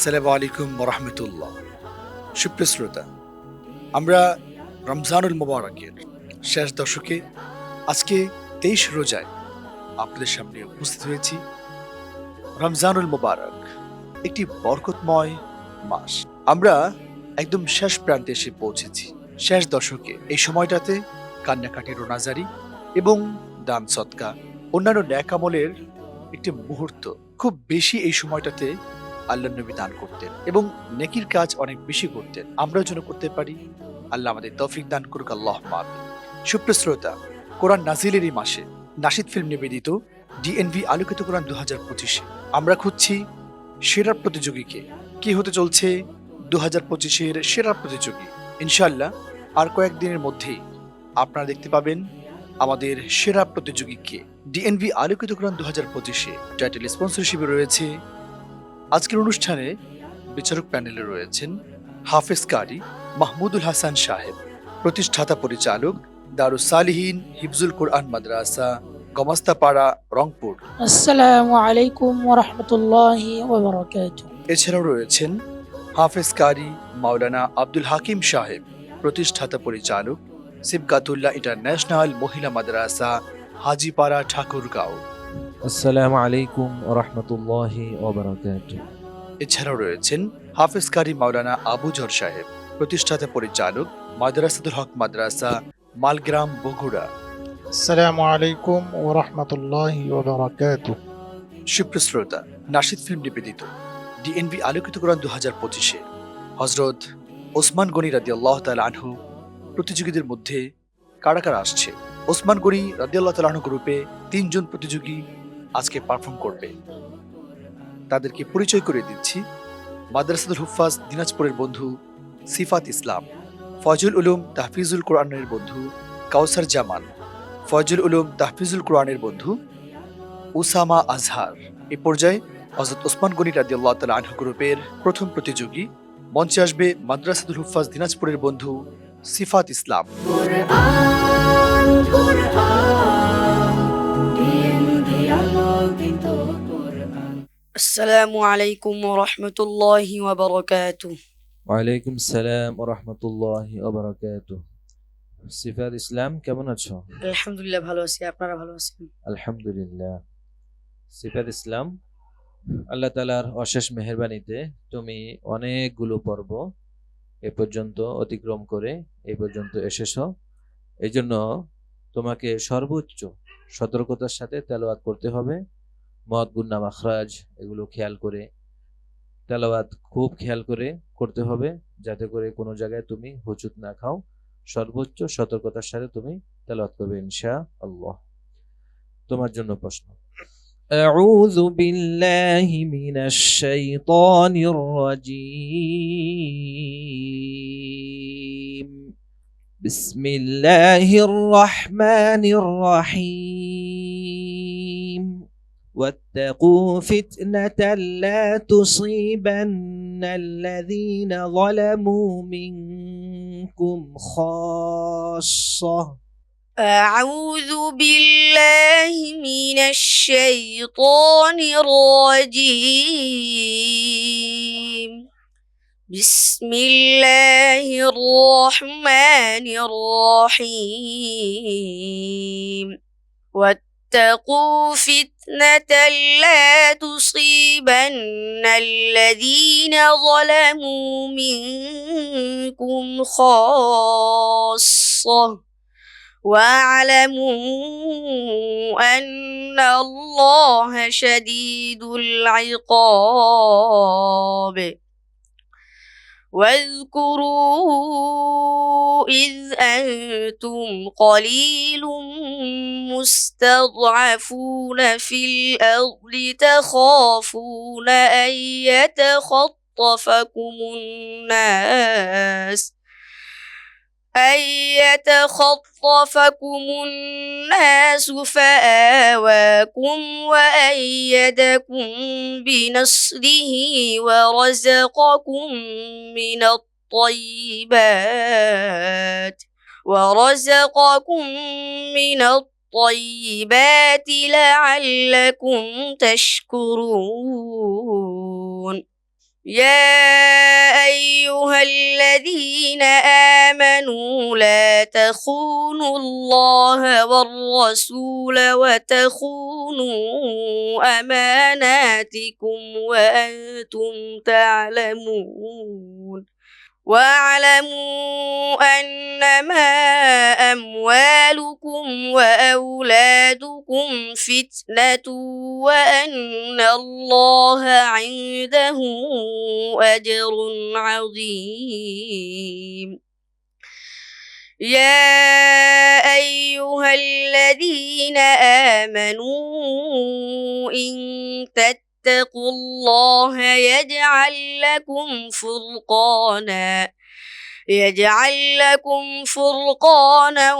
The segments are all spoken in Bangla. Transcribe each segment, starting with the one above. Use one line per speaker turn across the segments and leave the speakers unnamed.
আসসালামু আলাইকুম রহমতুল্লাহ। সুপ্রিয় শ্রোতা, আমরা রমজানুল মোবারকের শেষ দশকে আজকে তেইশ রোজায় আপনাদের সামনে উপস্থিত হয়েছি। রমজানুল মোবারক, একটি বরকতময় মাস। আমরা একদম শেষ প্রান্তে এসে পৌঁছেছি। শেষ দশকে এই সময়টাতে কান্নাকাটি, রোনাজারি এবং দান সৎকা অন্যান্য ন্যাকামলের একটি মুহূর্ত। খুব বেশি এই সময়টাতে আল্লাহ নবী দান করতেন এবং নেকির কাজ অনেক বেশি করতেন। আমরাও যেন করতে পারি। আল্লাহ আমাদের তৌফিক দান করুক আল্লাহ মাবি সুপ্রিয় শ্রোতা, কোরআন নাজিলের এই মাসে নাসিদ ফিল্ম নিবেদিত ডিএনভি আলোকিত কোরআন দু হাজার পঁচিশে। আমরা খুঁজছি সেরা প্রতিযোগীকে। কি হতে চলছে দু হাজার পঁচিশের সেরা প্রতিযোগী? ইনশাল্লাহ আর কয়েকদিনের মধ্যেই আপনারা দেখতে পাবেন আমাদের সেরা প্রতিযোগীকে ডিএনভি আলোকিত কোরআন দু হাজার পঁচিশে। টাইটেল স্পন্সরশিপে রয়েছে আজকের অনুষ্ঠানে বিচারক প্যানেলে রয়েছেন হাফেজ কারি মাহমুদুল হাসান সাহেব প্রতিষ্ঠাতা পরিচালক দারুস সালিহীন হিফজুল কোরআন মাদ্রাসা গমাস্তাপাড়া রংপুর।
আসসালামু আলাইকুম ওরহমতুল্লাহি
এছাড়াও রয়েছেন হাফেজ কারি মাওলানা আব্দুল হাকিম সাহেব প্রতিষ্ঠাতা পরিচালক সিবগাতুল্লাহ ইন্টারন্যাশনাল মহিলা মাদ্রাসা হাজিপাড়া ঠাকুরগাঁও।
আসসালামু আলাইকুম রহমতুল্লাহি ওবরাকাত
এছাড়াও রয়েছেন হাফেজ কারি মাওলানা আবু জর সাহেব প্রতিষ্ঠাতা পরিচালক মাদ্রাসাদুল হক মাদ্রাসা মালগ্রাম বগুড়া।
আসসালামু আলাইকুম ও রহমতুল্লাহি ওবরাকাতুহ
সুপ্রিয় শ্রোতা নাশিদ ফিল্ম নিবেদিত ডিএনবি আলোকিত কোরআন দু হাজার পঁচিশে। হজরত ওসমান গনি রাদি আল্লাহ তাল আনহু প্রতিযোগীদের মধ্যে কারা কারা আসছে? ওসমান গনি রাদি আল্লাহ তাল গ্রুপে তিনজন প্রতিযোগী আজকে পারফর্ম করবে। তাদেরকে পরিচয় করে দিচ্ছি। মাদ্রাসাদুল হুফাজ দিনাজপুরের বন্ধু সিফাত ইসলাম ফজল উলুম তাহফিজুল কোরআনের বন্ধু কাউসার জামান ফজল উলুম তাহফিজুল কোরআনের বন্ধু উসামা আজহার। এ পর্যায়ে হজরত ওসমান গনি রাদি আল্লাহ তালা গ্রুপের প্রথম প্রতিযোগী মঞ্চে আসবে মাদ্রাসাদুল হুফাজ দিনাজপুরের বন্ধু সিফাত ইসলাম।
কোরআন কোরআন DND আলোকিত কোরআন
আসসালামু আলাইকুম রহমতুল্লাহি ওবরাকাতু
ওয়ালাইকুম সালাম রহমতুল্লাহি ওবরাকাত সিফাত ইসলাম কেমন আছো?
আলহামদুলিল্লাহ ভালো আছি। আপনারা ভালো আছেন?
আলহামদুলিল্লাহ। সিফাত ইসলাম আল্লাহ তালার অশেষ মেহরবানিতে তুমি অনেকগুলো পর্ব এ পর্যন্ত অতিক্রম করে এই পর্যন্ত এসেছ। এই জন্য তোমাকে সর্বোচ্চ সতর্কতার সাথে তেলাওয়াত করতে হবে মদ গুন্না মাখরাজ এগুলো খেয়াল করে তেলাওয়াত খুব খেয়াল করে করতে হবে যাতে করে কোনো জায়গায় তুমি হুচুত না খাও সর্বোচ্চ সতর্কতার সাথে তুমি তেলাওয়াত করবে ইনশা আল্লাহ তোমার জন্য প্রশ্ন أعوذ بالله من الشيطان الرجيم بسم الله الرحمن الرحيم. واتقوا فتنة لا تصيبن الذين ظلموا منكم خاصة.
أعوذ بالله من الشيطان الرجيم. بسم الله الرحمن الرحيم. واتقوا فتنة لا تصيبن الذين ظلموا منكم خاصة. واعلموا أن الله شديد العقاب. واذكروا إذ أنتم قليل مستضعفون في الأرض تخافون أن يتخطفكم الناس أن يتخطفكم الناس فآواكم وأيدكم بنصره ورزقكم من الطيبات ورزقكم من الطيبات لعلكم تشكرون يا أيها الذين آمنوا لا تخونوا الله والرسول وتخونوا أماناتكم وأنتم تعلمون واعلموا أنما أموالكم وأولادكم فتنة وأن الله عنده أجر عظيم. يا أيها الذين آمنوا إن تتقوا الله يجعل لكم فرقانا يجعل لكم فرقانا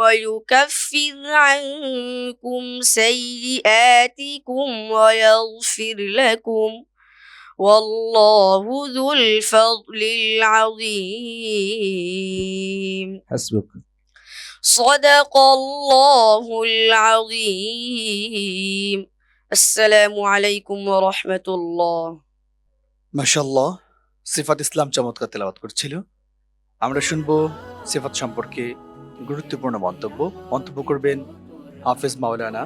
ويكفر عنكم سيئاتكم ويغفر لكم. والله ذو الفضل العظيم.
حسبك.
صدق الله العظيم. আসসালামু আলাইকুম রহমতুল্লাহ।
মাশাল্লাহ সিফাত ইসলাম চমৎকার তেলাওয়াত করছিল। আমরা শুনব সিফাত সম্পর্কে গুরুত্বপূর্ণ মন্তব্য। মন্তব্য করবেন হাফেজ মাওলানা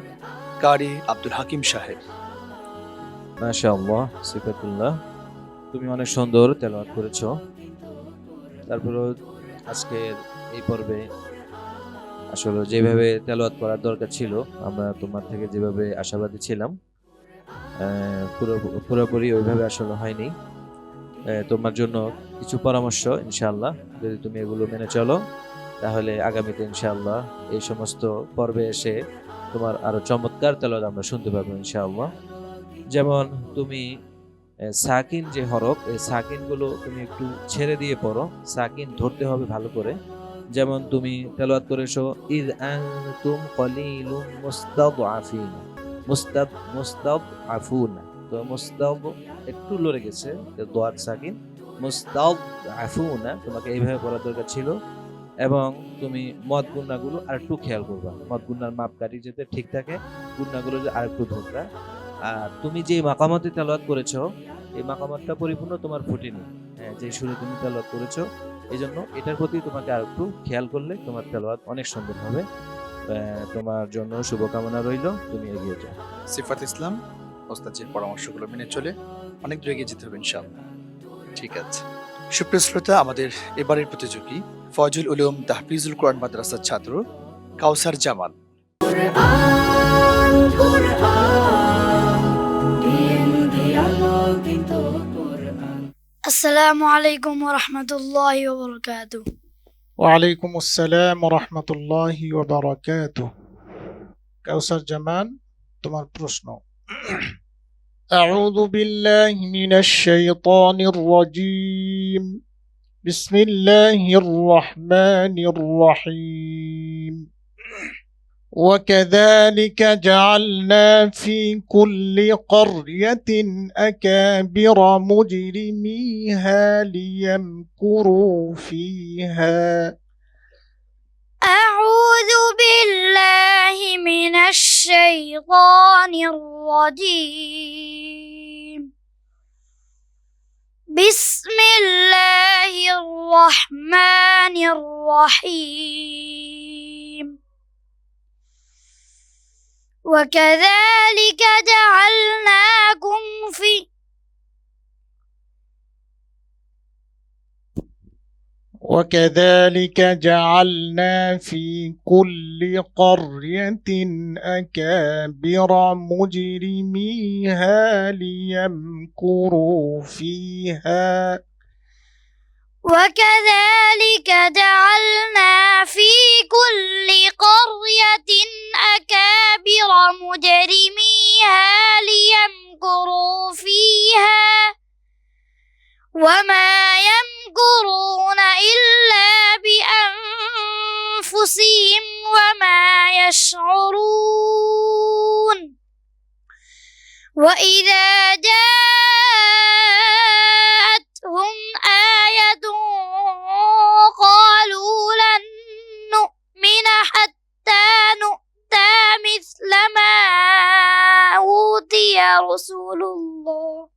কারি আব্দুল হাকিম সাহেব।
মাশাআল্লাহ সিফাতুল্লাহ। তুমি অনেক সুন্দর তেলাওয়াত করেছ। তারপরে আজকের এই পর্বে আসলে যেভাবে তেলোয়াত করার দরকার ছিল, আমরা তোমার থেকে যেভাবে আশাবাদী ছিলাম পুরোপুরি ওইভাবে আসলে হয়নি। তোমার জন্য কিছু পরামর্শ ইনশাল্লাহ যদি তুমি এগুলো মেনে চলো, তাহলে আগামীতে ইনশাআল্লাহ এই সমস্ত পর্বে এসে তোমার আরও চমৎকার তেলাওয়াত আমরা শুনতে পাবো, ইনশাআল্লাহ। যেমন তুমি সাকিন যে হরফ, এই সাকিনগুলো তুমি একটু ছেড়ে দিয়ে পড়ো। সাকিন ধরতে হবে ভালো করে। যেমন তুমি তেলাওয়াত করেছ, ইদ আনতুম কলিলুম মুস্তাদআফিন মুস্তাদ, মুস্তাদআফুন তো মুস্তাদ একটু লড়ে গেছে দোয়াত সাকিন, মুস্তাদআফুন তোমাকে এইভাবে পড়ার দরকার ছিল, এবং তুমি মদ গুন্নাগুলো আর একটু খেয়াল করবা, মদ গুন্নার মাপকাঠি যাতে ঠিক থাকে গুন্নাগুলো আর একটু ধরবা আর তুমি যে মাকামাতে তেলাওয়াত করেছ, এই মাকামাতটা পরিপূর্ণ তোমার ফুটেনি। যে সুরে তুমি তেলাওয়াত করেছ এই জন্য এটার প্রতি তোমাকে আর একটু খেয়াল করলে তোমার তেলাওয়াত অনেক সুন্দর হবে। আহ, তোমার জন্য শুভকামনা রইল তুমি এগিয়ে যাও।
সিফাত ইসলাম ওস্তাদের পরামর্শগুলো মেনে চলে অনেক দূরে এগিয়ে যেতে হবে ইনশাআল্লাহ। ঠিক আছে। সুপ্রিয় শ্রোতা আমাদের এবারের প্রতিযোগী ফয়জুল উলুম তাহফিজুল কোরআন মাদ্রাসার ছাত্র কাউসার জামাল।
السلام عليكم ورحمة الله وبركاته
ওয়ালাইকুম আসসালাম রহমতুল্লাহ ওবরাকাতু কাউসার জামান তোমার প্রশ্ন أعوذ بالله من الشيطان الرجيم بسم الله الرحمن الرحيم وكذلك جعلنا في كل قرية أكابر مجرميها ليمكروا فيها.
أعوذ بالله من الشيطان الرجيم. بسم الله الرحمن الرحيم. وكذلك جعلناكم في
وكذلك جعلنا في كل قرية أكابر مجرميها ليمكروا فيها.
وكذلك جعلنا في كل قرية أكابر مجرميها ليمكروا فيها وما يمكرون إلا بأنفسهم وما يشعرون. وإذا جاءتهم نؤمن حتى نؤتى مثل ما أوتي رسول الله.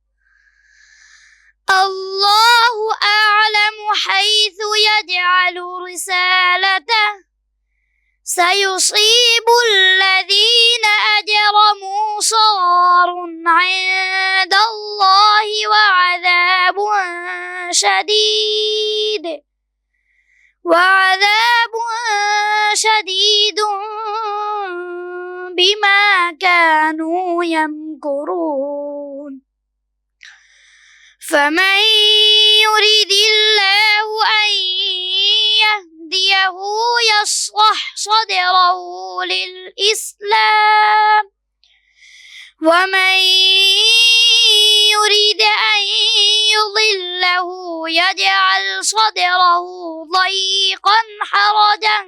حيث يجعل رسالته. سيصيب الذين أجرموا صغار عند الله وعذاب شديد. وعذاب شديد بما كانوا يمكرون. فمن يرد الله أن يهديه يشرح صدره للإسلام. ومن يريد أن يضله يجعل صدره ضيقا حرجا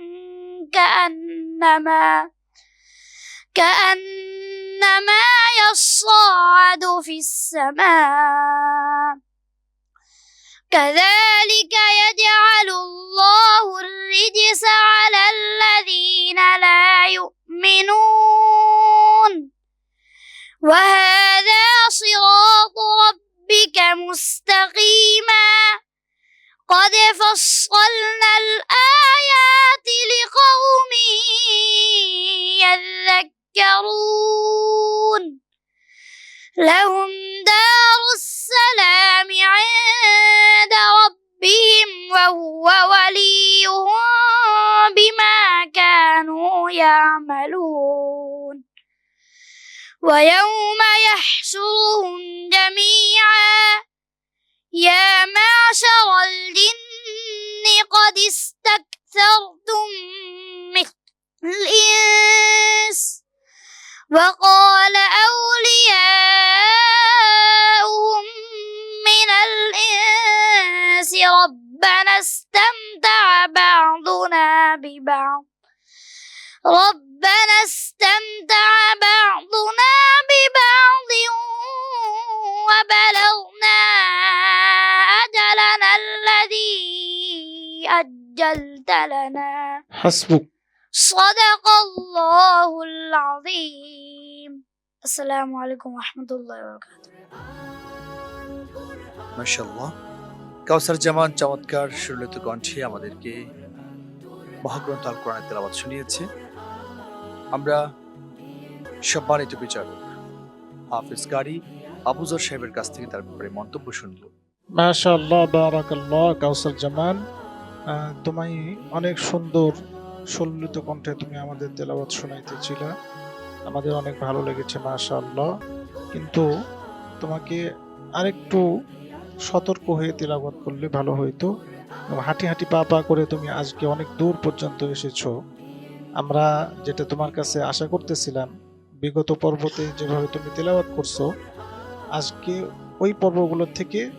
كأنما كأنما يصعد في السماء. كذلك يجعل الله الرجس على الذين لا يؤمنون. وهذا صراط ربك مستقيما. قد فصلنا الآيات لقوم يذكرون. لهم دار السلام عند ربهم وهو وليهم بما كانوا يعملون. ويوم يحشرهم جميعا. يا معشر الجن قد استكثرتم من الإنس وقال لنا
حسبك
صدق الله العظيم السلام عليكم ورحمة الله وبركاته
মাশাল্লাহ কাউসার জামান চমৎকার সুরলিত কণ্ঠে আমাদেরকে মহাগ্রন্থ আল কোরআনের তেলাওয়াত শুনিয়েছে আমরা সম্মানিত বিচারক হাফিজ কারি আবুজর সাহেবের কাছ থেকে তার ব্যাপারে মন্তব্য শুনব
মাশাআল্লাহ বারাকাল্লাহ কাউসার জামান আহ, তোমায় অনেক সুন্দর সল্লিত কণ্ঠে তুমি আমাদের তেলাওয়াত শোনাইতেছিলে। আমাদের অনেক ভালো লেগেছে, মাশাআল্লাহ। কিন্তু তোমাকে আরেকটু সতর্ক হয়ে তেলাওয়াত করলে ভালো হইতো। হাঁটি হাঁটি পা পা করে তুমি আজকে অনেক দূর পর্যন্ত এসেছ। আমরা যেটা তোমার কাছে আশা করতেছিলাম, বিগত পর্বতে যেভাবে তুমি তেলাওয়াত করছ, আজকে ওই পর্বগুলোর থেকে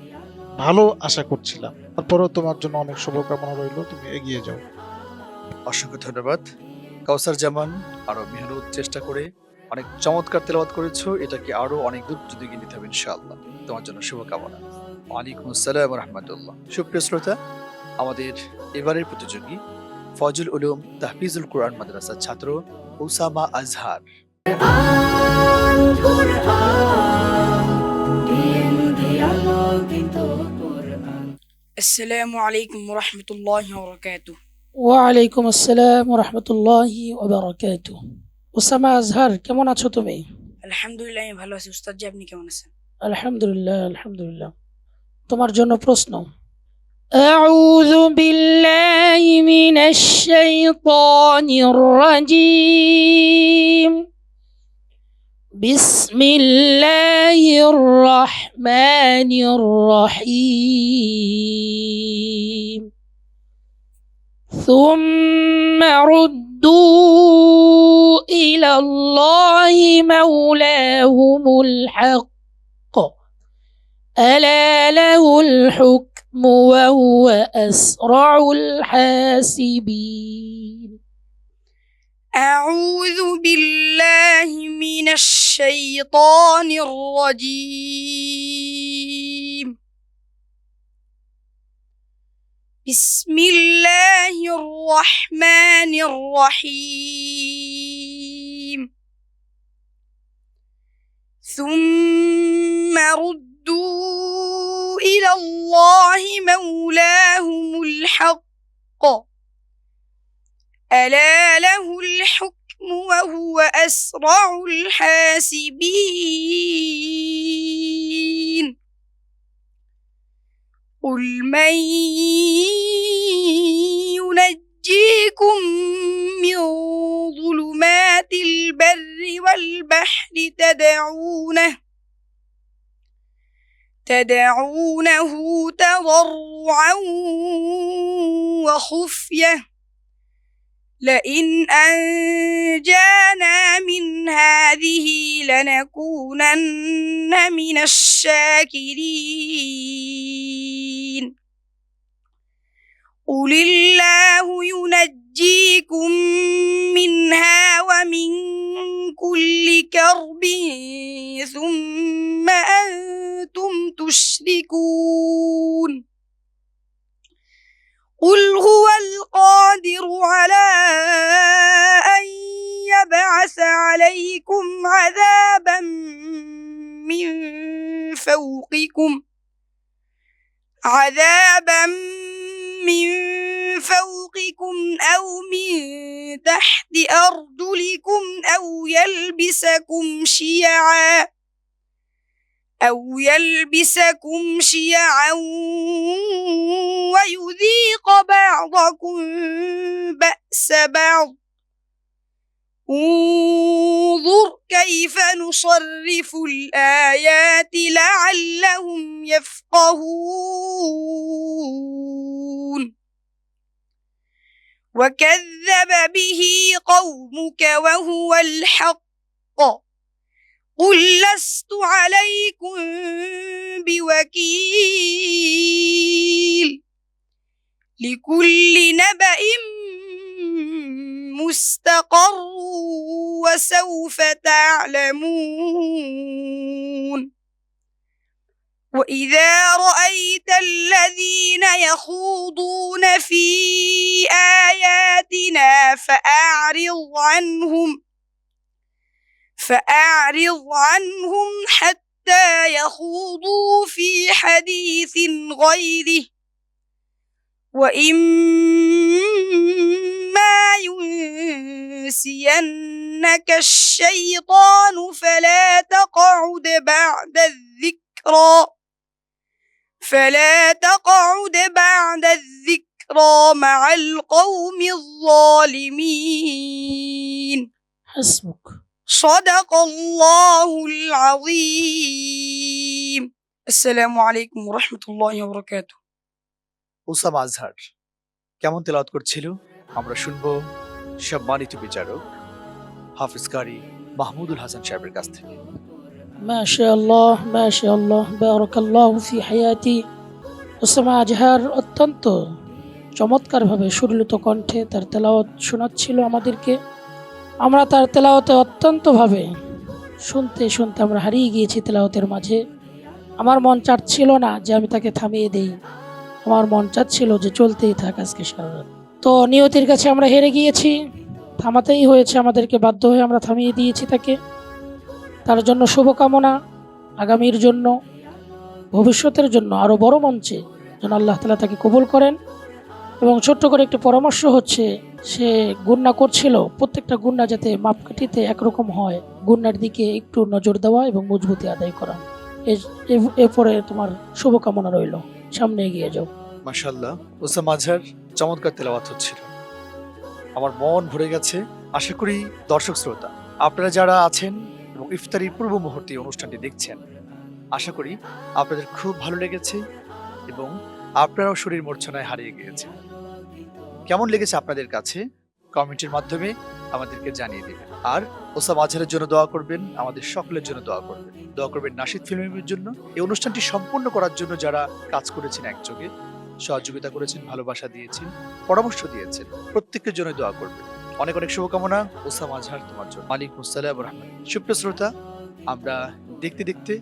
ভালো আশা করছিলাম। তারপরেও তোমার জন্য অনেক শুভকামনা রইল তুমি এগিয়ে যাও।
অসংখ্য ধন্যবাদ। কাউসার জামান আরও মেহনত চেষ্টা করে অনেক চমৎকার তেলাওয়াত করেছ এটাকে আরও অনেক দূর যদি গিয়ে নিতে হবে ইনশাআল্লাহ। তোমার জন্য শুভকামনা। ওয়ালাইকুম আসসালাম রহমতুল্লাহ সুপ্রিয় শ্রোতা আমাদের এবারের প্রতিযোগী ফজল উলুম তাহফিজুল কোরআন মাদ্রাসার ছাত্র ওসামা আজহার।
কোরআন কোরআন আলোকিত কোরআন
السلام عليكم ورحمة الله وبركاته
ওয়ালাইকুম আসসালাম রহমতুল্লাহ ওবরাকাতু ওসামা আজহার কেমন আছো তুমি
আলহামদুলিল্লাহ আমি ভালো আছি উস্তাদ জি আপনি কেমন আছেন
আলহামদুলিল্লাহ আলহামদুলিল্লাহ তোমার জন্য প্রশ্ন أعوذ بالله من الشيطان الرجيم بسم الله الرحمن الرحيم. ثم ردوا إلى الله مولاهم الحق. ألا له الحكم وهو أسرع الحاسبين.
أعوذ بالله من الشيطان الرجيم. بسم الله الرحمن الرحيم. ثم ردوا إلى الله مولاهم الحق. ألا له الحكم وهو أسرع الحاسبين؟ قل من ينجيكم من ظلمات البر والبحر تدعونه تدعونه تضرعا وخفية. لئن أنجانا من هذه لنكونن من الشاكرين. قل الله ينجيكم منها ومن كل كرب ثم أنتم تشركون. قل هو القادر على ان يبعث عليكم عذابا من فوقكم عذابا من فوقكم أو من تحت ارجلكم أو يلبسكم شيعا أو يلبسكم شيعا ويذيق بعضكم بأس بعض. انظر كيف نصرف الآيات لعلهم يفقهون. وكذب به قومك وهو الحق قل لست عليكم بوكيل لكل نبأ مستقر وسوف تعلمون. وإذا رأيت الذين يخوضون في آياتنا فأعرض عنهم فأعرض عنهم حتى يخوضوا في حديث غيره. وإما ينسينك الشيطان فلا تقعد بعد الذكرى. فلا تقعد بعد الذكرى مع القوم الظالمين.
حسبك.
صدق الله العظيم السلام عليكم ورحمة الله وبركاته
ওসামা আজহার কেমন তেলাওয়াত করছিল আমরা শুনবো সম্মানিত বিচারক হাফিজ কারি মাহমুদুল হাসান সাহেবের কাছ থেকে
ما شاء الله ما شاء الله بارك الله في حياتي ওসামা আজহার অত্যন্ত চমৎকারভাবে সুরলিত কণ্ঠে তার তেলাওয়াত শোনাচ্ছিল আমাদেরকে আমরা তার তেলাওয়াতে অত্যন্তভাবে শুনতে শুনতে আমরা হারিয়ে গিয়েছি তেলাওয়াতের মাঝে। আমার মন চাচ্ছিল না যে আমি তাকে থামিয়ে দেই। আমার মন চাচ্ছিল যে চলতেই থাক আজকে সারা তো নিয়তির কাছে আমরা হেরে গিয়েছি। থামাতেই হয়েছে আমাদেরকে বাধ্য হয়ে আমরা থামিয়ে দিয়েছি তাকে। তার জন্য শুভকামনা, আগামীর জন্য, ভবিষ্যতের জন্য আরও বড় মঞ্চে যেন আল্লাহ তালা তাকে কবুল করেন। এবং ছোট্ট করে একটি পরামর্শ হচ্ছে, সে গুন্না করছিল, প্রত্যেকটা গুন্না যাতে মাপকাঠিতে একরকম হয়। গুন্নার দিকে একটু নজর দেওয়া এবং মজবুতি আদায় করা। এরপরে তোমার শুভকামনা রইল। সামনে এগিয়ে যাও।
মাশাল্লাহ ওসামা আজহার চমৎকার তেলাওয়াত হচ্ছিল। আমার মন ভরে গেছে। আশা করি দর্শক শ্রোতা, আপনারা যারা আছেন এবং ইফতারির পূর্ব মুহূর্তে অনুষ্ঠানটি দেখছেন, আশা করি আপনাদের খুব ভালো লেগেছে এবং আপনারাও শরীর মূর্ছনায় হারিয়ে গিয়েছে কেমন লেগেছে আপনাদের কাছে? কমেন্টের মাধ্যমে আমাদেরকে জানিয়ে দেবেন। আর ওসাম আজহারের জন্য দোয়া করবেন, আমাদের সকলের জন্য দোয়া করবেন। দোয়া করবেন নাসিদ ফিল্মের জন্য। এই অনুষ্ঠানটি সম্পূর্ণ করার জন্য যারা কাজ করেছেন একযোগে, সহযোগিতা করেছেন, ভালোবাসা দিয়েছেন, পরামর্শ দিয়েছেন, প্রত্যেকের জন্য দোয়া করবেন। অনেক অনেক শুভকামনা ওসাম আজহার তোমার জন্য। মালিক মুসালাম রহমান সুপ্রিয় শ্রোতা, আমরা দেখতে দেখতে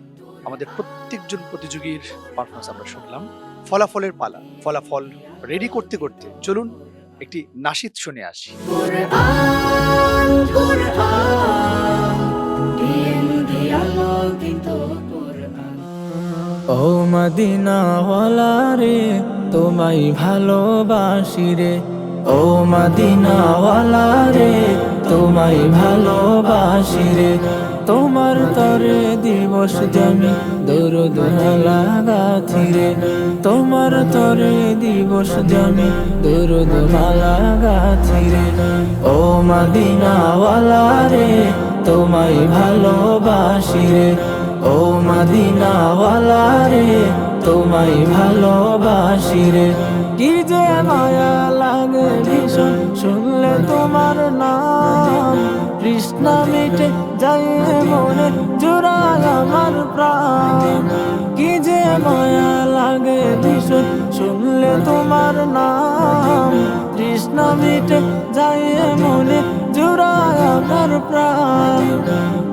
আমাদের প্রত্যেকজন প্রতিযোগীর পারফরমেন্স আমরা শুনলাম। ফলাফলের পালা, ফলাফল রেডি করতে করতে চলুন একটি নাসিদ শুনে আসি।
ও মদিনাওয়ালা রে তোমায় ভালোবাসি রে। ও মদিনাওয়ালা রে তোমায় ভালোবাসি রে। তোমার তরে দিবস জমি দরুদ তোমার তরে দিবস জমি দরুদ রে ও মদিনাওয়ালা রে, তোমায় ভালোবাসি রে ও মদিনাওয়ালা রে, তোমায় ভালোবাসি রে কি যে মায়া লাগে ভীষণ, শুনলে তোমার নাম। কৃষ্ণা মিটে যায় মনে জোড়ায় আমার প্রাণ। কি যে মায়া লাগে ভীষণ, শুনলে তোমার নাম। কৃষ্ণা মিটে যায় মনে জোড়ায় আমার প্রাণ।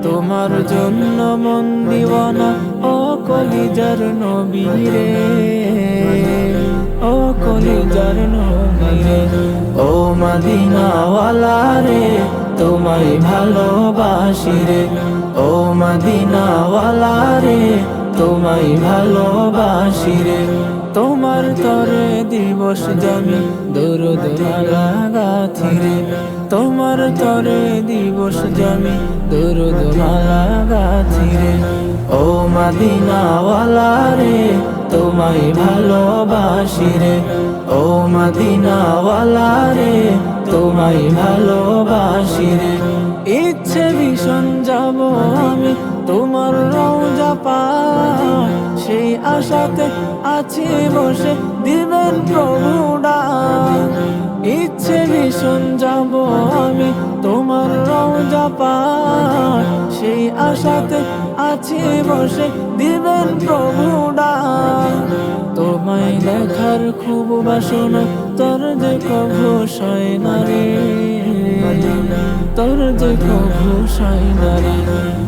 তোমার জন্য মন দিওয়ানা, ও কলিজার নবীরে ও কলিজার নবীরে ও মদিনাওয়ালা রে। তোমায় ভালোবাসি রে। ও মদিনাওয়ালা রে, তোমায় ভালোবাসি রে। তোমার তরে দিবস জমি দরদ লাগাছি রে। তোমার তরে দিবস জমি দরদ লাগাছি রে। ও মদিনাওয়ালা রে, তোমায় ভালোবাসি রে। ও মদিনাওয়ালা রে তোমায় ভালোবাসি রে। ইচ্ছে ভীষণ যাব আমি। তোমার রওজা পা সেই আশাতে আছি বসে, দিবেন প্রভু ডাক। ইচ্ছে ভীষণ, যাব আমি তোমার রওজা পা সেই আশাতে আছি বসে, দিবেন প্রভু ডাক। তোমায় দেখার খুব বাসনা, তোর যে কভু সয় না রে তোর যে কভু নারী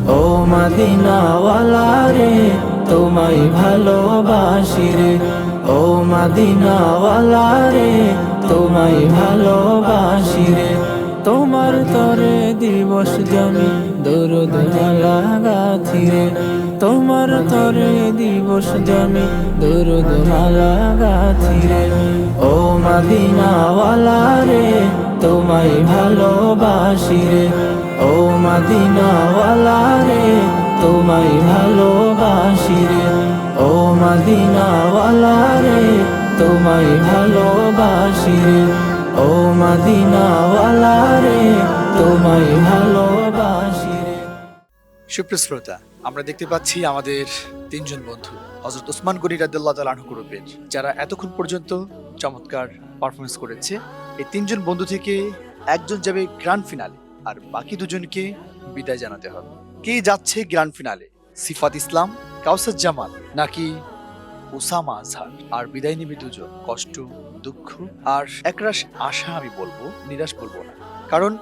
ও মাদিনাওয়ালা রে, তোমায় ভালোবাসি রে। ও মাদিনাওয়ালা রে, তোমায় ভালোবাসি রে। তোমার তরে দিবস জমি দরদ রে তোমার তরে দিবস জমি দরদ লাগাছি রে ও মাদিনাওয়ালা রে, তোমায় ভালোবাসি রে ও মাদিনাওয়ালা রে, তোমায় ভালোবাসি রে ও মাদিনাওয়ালা রে, তোমায় ভালোবাসি রে ও মদিনাওয়ালা রে, তোমায় রে
সুপ্রিয় শ্রোতা আমরা দেখতে পাচ্ছি আমাদের তিনজন বন্ধু হজরত ওসমান গনি রাদিল্লাহ গ্রুপের, যারা এতক্ষণ পর্যন্ত চমৎকার পারফরমেন্স করেছে। এই তিনজন বন্ধু থেকে একজন যাবে গ্র্যান্ড ফিনালে আর বাকি দুজনকে বিদায় জানাতে হবে। কে যাচ্ছে গ্র্যান্ড ফিনালে সিফাত ইসলাম কাউসার জামাল, নাকি ওসামা আজহার? আর বিদায় নিবে দুজন, কষ্ট, দুঃখ, আর একরাশ আশা আমি বলব, নিরাশ বলব না। কারণ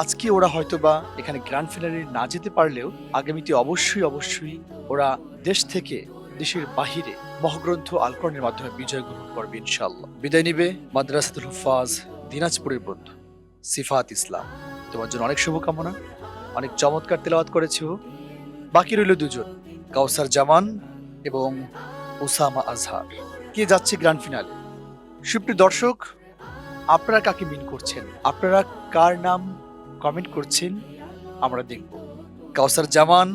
আজকে ওরা হয়তো বা এখানে গ্র্যান্ড ফিনালে না যেতে পারলেও আগামীতে অবশ্যই অবশ্যই ওরা দেশ থেকে দেশের বাহিরে মহাগ্রন্থ আলকরণের মাধ্যমে বিজয় গ্রহণ করবে ইনশাল্লাহ বিদায় নিবে মাদ্রাসাতুল হুফাজ দিনাজপুরের বন্ধু সিফাত ইসলাম। তোমার জন্য অনেক শুভকামনা, অনেক চমৎকার তেলাওয়াত করেছ। বাকি রইল দুজন, কাউসার জামান এবং ওসামা আজহার। কে যাচ্ছে গ্র্যান্ড ফিনালে সুপ্রিয় দর্শক, আপনারা কাকে মিন করছেন? আপনারা কার নাম কমেন্ট করছেন, আমরা দেখব। কাউসার জামান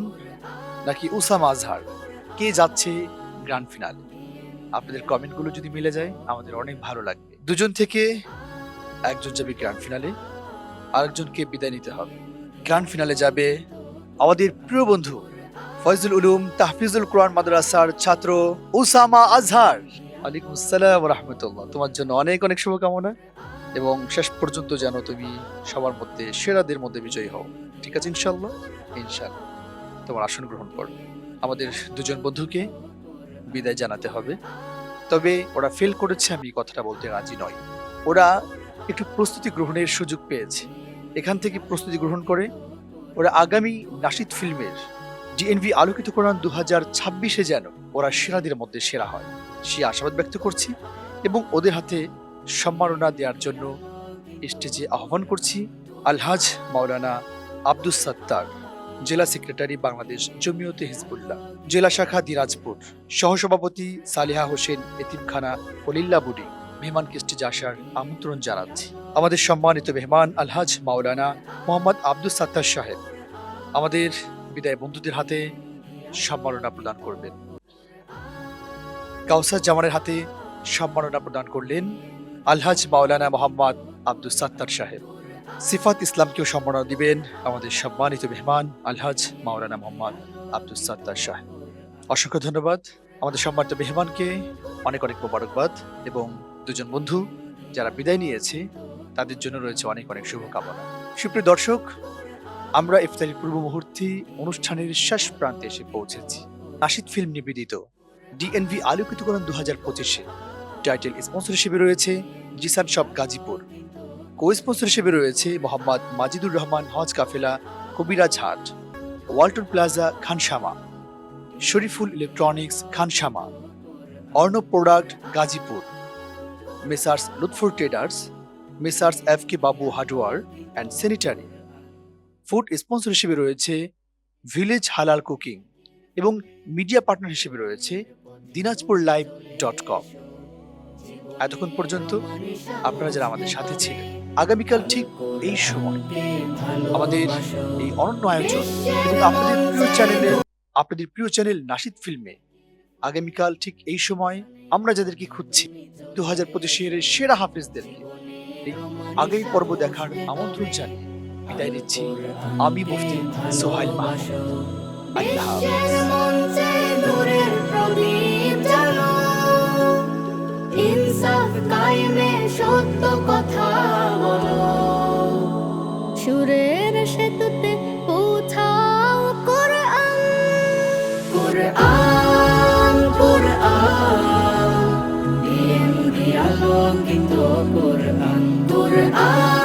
নাকি উসামা আজহার? কে যাচ্ছে গ্র্যান্ড ফিনালে? আপনাদের কমেন্টগুলো যদি মিলে যায়, আমাদের অনেক ভালো লাগবে। দুজন থেকে একজন যাবে গ্র্যান্ড ফিনালে আরেকজনকে বিদায় নিতে হবে? গ্র্যান্ড ফিনালে যাবে আমাদের প্রিয় বন্ধু ফয়জুল উলুম তাহফিজুল কোরআন মাদ্রাসার ছাত্র উসামা আজহার। ওয়ালাইকুম আসসালাম রহমতুল্লাহ। তোমার জন্য অনেক অনেক শুভকামনা। এবং শেষ পর্যন্ত যেন তুমি সবার মধ্যে, সেরাদের মধ্যে বিজয়ী হও। ঠিক আছে ইনশাল্লাহ ইনশাল্লাহ তোমার আসন গ্রহণ করো। আমাদের দুজন বন্ধুকে বিদায় জানাতে হবে। তবে ওরা ফেল করেছে, আমি কথাটা বলতে রাজি নয় ওরা একটু প্রস্তুতি গ্রহণের সুযোগ পেয়েছে। এখান থেকে প্রস্তুতি গ্রহণ করে ওরা আগামী নাসিদ ফিল্মের ডিএনভি আলোকিত কোরআন দু হাজার ছাব্বিশে যেন ওরা সেরাদের মধ্যে সেরা হয়। সে আশাবাদ ব্যক্ত করছি এবং ওদের হাতে সম্মাননা দেওয়ার জন্য স্টেজে আহ্বান করছি আলহাজ মাওলানা আব্দুস সাত্তার, জেলা সেক্রেটারি বাংলাদেশ জমিয়তে হিজবুল্লাহ, জেলা শাখা দিনাজপুর, সহসভাপতি সালিহা হোসেন এতিমখানা হলিল্লা বুডি মেহমান কিস্টিজ আসার আমন্ত্রণ জানাচ্ছি। আমাদের সম্মানিত মেহমান আলহাজ মাওলানা মোহাম্মদ আব্দুল সাত্তার সাহেব, আমাদের বিদায় বন্ধুদের হাতে সম্মাননা প্রদান করবেন। কাউসার জামানের হাতে সম্মাননা প্রদান করলেন আলহাজ মাওলানা মোহাম্মদ আব্দুল সাত্তার সাহেব। সিফাত ইসলামকেও সম্মাননা দিবেন আমাদের সম্মানিত মেহমান আলহাজ মাওলানা মোহাম্মদ আব্দুল সাত্তার সাহেব। অসংখ্য ধন্যবাদ আমাদের সম্মানিত মেহমানকে, অনেক অনেক মোবারকবাদ এবং দুজন বন্ধু যারা বিদায় নিয়েছে, তাদের জন্য রয়েছে অনেক অনেক শুভকামনা। সুপ্রিয় দর্শক, আমরা ইফতারির পূর্ব মুহূর্তে অনুষ্ঠানের শেষ প্রান্তে এসে পৌঁছেছি। নাশিদ ফিল্ম নিবেদিত। ডিএনভি আলোকিতকরণ দু হাজার পঁচিশে। টাইটেল স্পন্সর হিসেবে রয়েছে Zisan shop Gazipur. Co sponsor হিসেবে রয়েছে মোহাম্মদ মাজিদুর রহমান, হজ কাফেলা, Kabiraj Haat, Walton plaza, Khansama, Shariful electronics, Khansama, Arnab product, Gazipur, messrs Lutfur traders, messrs F K Babu hardware and sanitary. Food sponsor হিসেবে রয়েছে ভিলেজ হালাল কুকিং এবং মিডিয়া পার্টনার হিসেবে রয়েছে দিনাজপুর লাইভ ডট কম। এতক্ষণ পর্যন্ত আপনারা যারা আমাদের সাথে ছিলেন, আগামীকাল ঠিক এই সময় আমাদের এই অনন্য আয়োজন এবং আপনাদের প্রিয় চ্যানেলে, আপনাদের প্রিয় চ্যানেল নাশিদ ফিল্মে, আগামীকাল ঠিক এই সময় আমরা যাদেরকে খুঁজছি দু হাজার পঁচিশের সেরা হাফিজদেরকে। এই আগামী পর্ব দেখার আমন্ত্রণ জানিয়ে বিদায় নিচ্ছি। আমি মুফতি সোহাইল মাহমুদ। আল্লাহ ইনসাফ
কায়েমে সত্য কথা
বলো। সুরের সেতুতে পৌঁছাও কোরআন। কোরআন কোরআন। দিয়ে আলোকিত কোরআন। কোরআন।